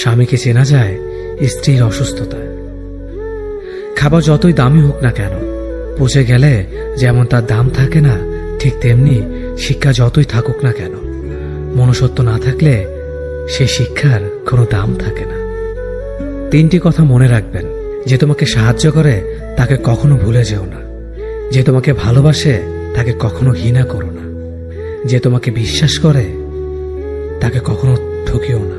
স্বামীকে চেনা যায় স্ত্রীর অসুস্থতায়। খাবার যতই দামি হোক না কেন, পচে গেলে যেমন তার দাম থাকে না, ঠিক তেমনি শিক্ষা যতই থাকুক না কেন, মনুষ্যত্ব না থাকলে সেই শিক্ষার কোনো দাম থাকে না। তিনটি কথা মনে রাখবেন, যে তোমাকে সাহায্য করে তাকে কখনো ভুলে যেও না, যে তোমাকে ভালোবাসে তাকে কখনো ঘৃণা করো না, যে তোমাকে বিশ্বাস করে তাকে কখনো ঠকিও না।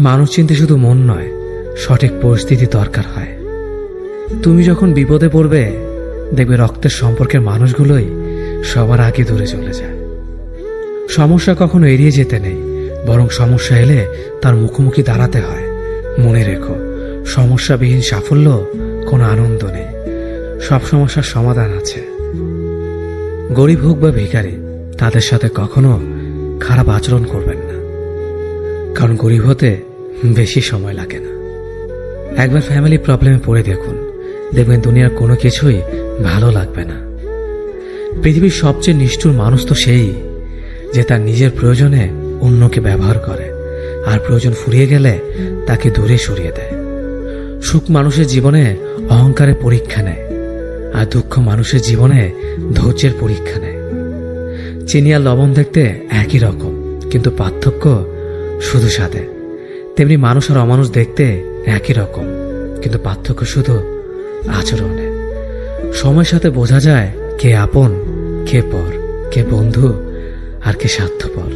মানুষ চিনতে শুধু মন নয়, সঠিক পরিস্থিতি দরকার হয়। তুমি যখন বিপদে পড়বে, দেখবে রক্তের সম্পর্কের মানুষগুলোই সবার আগে দূরে চলে যায়। সমস্যা কখনো এড়িয়ে যেতে নেই, বরং সমস্যা এলে তার মুখোমুখি দাঁড়াতে হয়। মনে রেখো, সমস্যাবিহীন সাফল্য কোনো আনন্দ নেই। সব সমস্যার সমাধান আছে। গরিব হোক বা ভিখারি, তাদের সাথে কখনো খারাপ আচরণ করবেন না। কারণ গরিব হতে বেশি সময় লাগে না। একবার ফ্যামিলি প্রবলেমে পড়ে দেখুন। দেখবেন দুনিয়ার কোনো কিছুই ভালো লাগবে না। পৃথিবীর সবচেয়ে নিষ্ঠুর মানুষ তো সেই যে তার নিজের প্রয়োজনে অন্যকে ব্যবহার করে আর প্রয়োজন ফুরিয়ে গেলে তাকে দূরে সরিয়ে দেয়। সুখ মানুষের জীবনে অহংকারের পরীক্ষা নেয় আর দুঃখ মানুষের জীবনে ধৈর্যের পরীক্ষা নেয়। চিনি আর লবণ দেখতে একই রকম, কিন্তু পার্থক্য শুধু সাথে তেমনি মানুষ আর অমানুষ দেখতে একই রকম, কিন্তু পার্থক্য শুধু আচরণে। সময়ের সাথে বোঝা যায় কে আপন, কে পর, কে বন্ধু আর কে স্বার্থপর।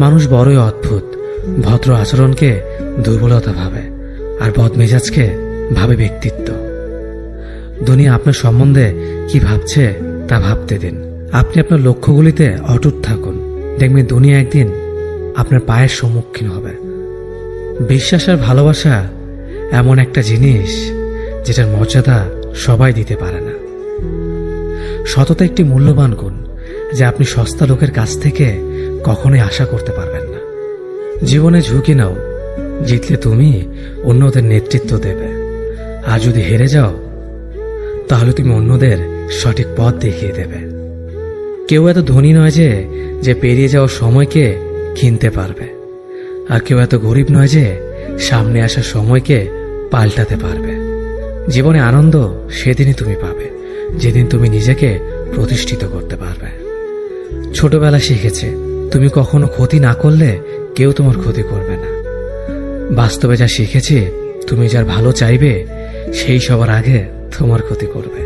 মানুষ বড়ই অদ্ভুত, ভদ্র আচরণকে দুর্বলতা ভাবে আর বদমেজাজকে ভাবে ব্যক্তিত্ব। দুনিয়া আপনার সম্বন্ধে কি ভাবছে তা ভাবতে দিন। আপনি আপনার লক্ষ্যগুলিতে অটুট থাকুন। দেখবেন দুনিয়া একদিন আপনার পায়ের সম্মুখীন হবে। বিশ্বাস আর ভালোবাসা এমন একটা জিনিস যেটার মর্যাদা সবাই দিতে পারে না। সততা একটি মূল্যবান গুণ যে আপনি সস্তা লোকের কাছ থেকে কখনোই আশা করতে পারবেন না। জীবনে ঝুঁকি নাও, জিতলে তুমি অন্যদের নেতৃত্ব দেবে। আর যদি হেরে যাও, তাহলে তুমি অন্যদের সঠিক পথ দেখিয়ে দেবে। কেউ এত ধনী নয় যে যে পেরিয়ে যাওয়ার সময়কে কিনতে পারবে। আর কেউ এত গরিব নয় যে সামনে আসার সময়কে পাল্টাতে পারবে। জীবনে আনন্দ সেদিনই তুমি পাবে, যেদিন তুমি নিজেকে প্রতিষ্ঠিত করতে পারবে। ছোটবেলা শিখেছে, তুমি কখনো ক্ষতি না করলে কেউ তোমার ক্ষতি করবে না। বাস্তবে যা শিখেছে, তুমি যার ভালো চাইবে, সেই সবার আগে তোমার ক্ষতি করবে।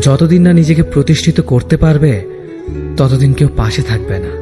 যতদিন না নিজেকে প্রতিষ্ঠিত করতে পারবে, ততদিন কেউ পাশে থাকবে না।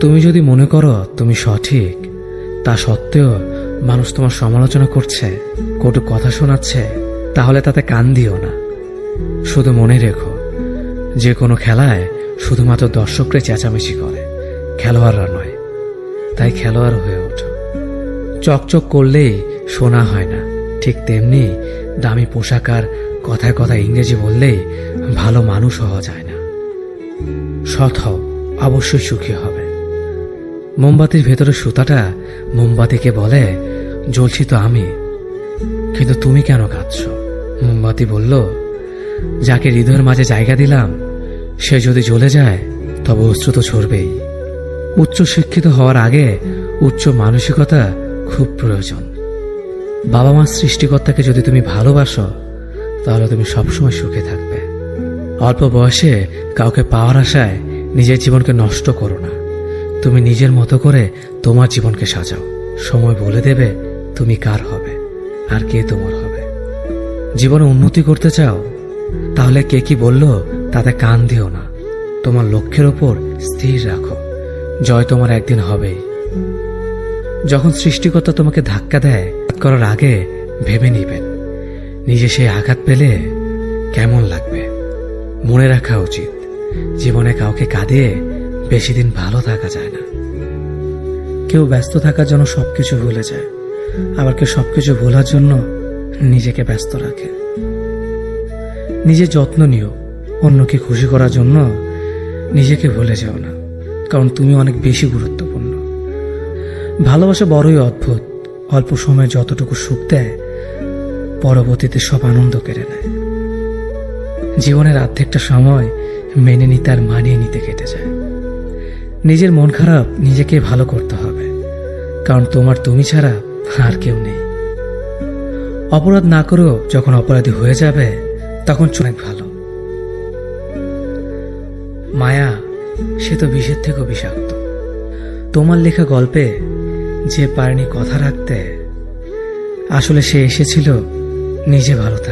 তুমি যদি মনে করো তুমি সঠিক, তা সত্ত্বেও মানুষ তোমার সমালোচনা করছে, কটু কথা শোনাচ্ছে, তাহলে তাতে কান দিও না। শুধু মনে রেখো, যে কোনো খেলায় শুধুমাত্র দর্শকরা চেঁচামেচি করে, খেলোয়াড়রা নয়, তাই খেলোয়াড় হয়ে ওঠো। চকচক করলেই শোনা হয় না, ঠিক তেমনি দামি পোশাক আর কথায় কথায় ইংরেজি বললেই ভালো মানুষ হওয়া যায় না। সৎ হও, অবশ্যই সুখী হবে। মোমবাতির ভেতরে সুতাটা মোমবাতিকে বলে, জ্বলছি তো আমি। কিন্তু তুমি কেন কাঁদছ? মোমবাতি বলল, যাকে হৃদয়ের মাঝে জায়গা দিলাম, সে যদি জ্বলে যায়, তবে অস্ত্র তো ছড়বেই উচ্চ শিক্ষিত হওয়ার আগে উচ্চ মানসিকতা খুব প্রয়োজন। বাবা মার সৃষ্টিকর্তাকে যদি তুমি ভালোবাসো, তাহলে তুমি সবসময় সুখে থাকবে। অল্প বয়সে কাউকে পাওয়ার আশায় নিজের জীবনকে নষ্ট করো না। তুমি নিজের মতো করে তোমার জীবনকে সাজাও। সময় বলে দেবে তুমি কার হবে আর কে তোমার হবে। জীবনে উন্নতি করতে চাও, তাহলে কে কি বলল তাতে কান দিও না। তোমার লক্ষ্যের ওপর স্থির রাখো। জয় তোমার একদিন হবেই। যখন সৃষ্টিকর্তা তোমাকে ধাক্কা দেয় করার আগে ভেবে নিবেন। নিজে সেই আঘাত পেলে কেমন লাগবে? মনে রাখা উচিত। জীবনে কাউকে কাঁদিয়ে বেশি দিন ভালো থাকা যায় না। কেউ ব্যস্ত থাকার জন্য সবকিছু ভুলে যায়। আবার কেউ সবকিছু ভোলার জন্য নিজেকে ব্যস্ত রাখে। নিজের যত্ন নিও, অন্যকে খুশি করার জন্য নিজেকে ভুলে যাও না, কারণ তুমি অনেক বেশি গুরুত্বপূর্ণ। ভালোবাসা বড়ই অদ্ভুত, অল্প সময়ে যতটুকু সুখ দেয়, পরবর্তীতে সব আনন্দ কেড়ে নেয়। জীবনের অর্ধেকটা সময় মেনে নিতে আর মানিয়ে নিতে কেটে যায়। নিজের মন খারাপ নিজেকে ভালো করতে হবে। কারণ তোমার তুমি ছাড়া আর কেউ নেই। অপরাধ না করেও যখন অপরাধী হয়ে যাবে, তখন অনেক ভালো। মায়া, সে তো বিষের থেকেও বিষাক্ত। তোমার লেখা গল্পে যে পারেনি কথা রাখতে, আসলে সে এসেছিল নিজে ভালো থাকতে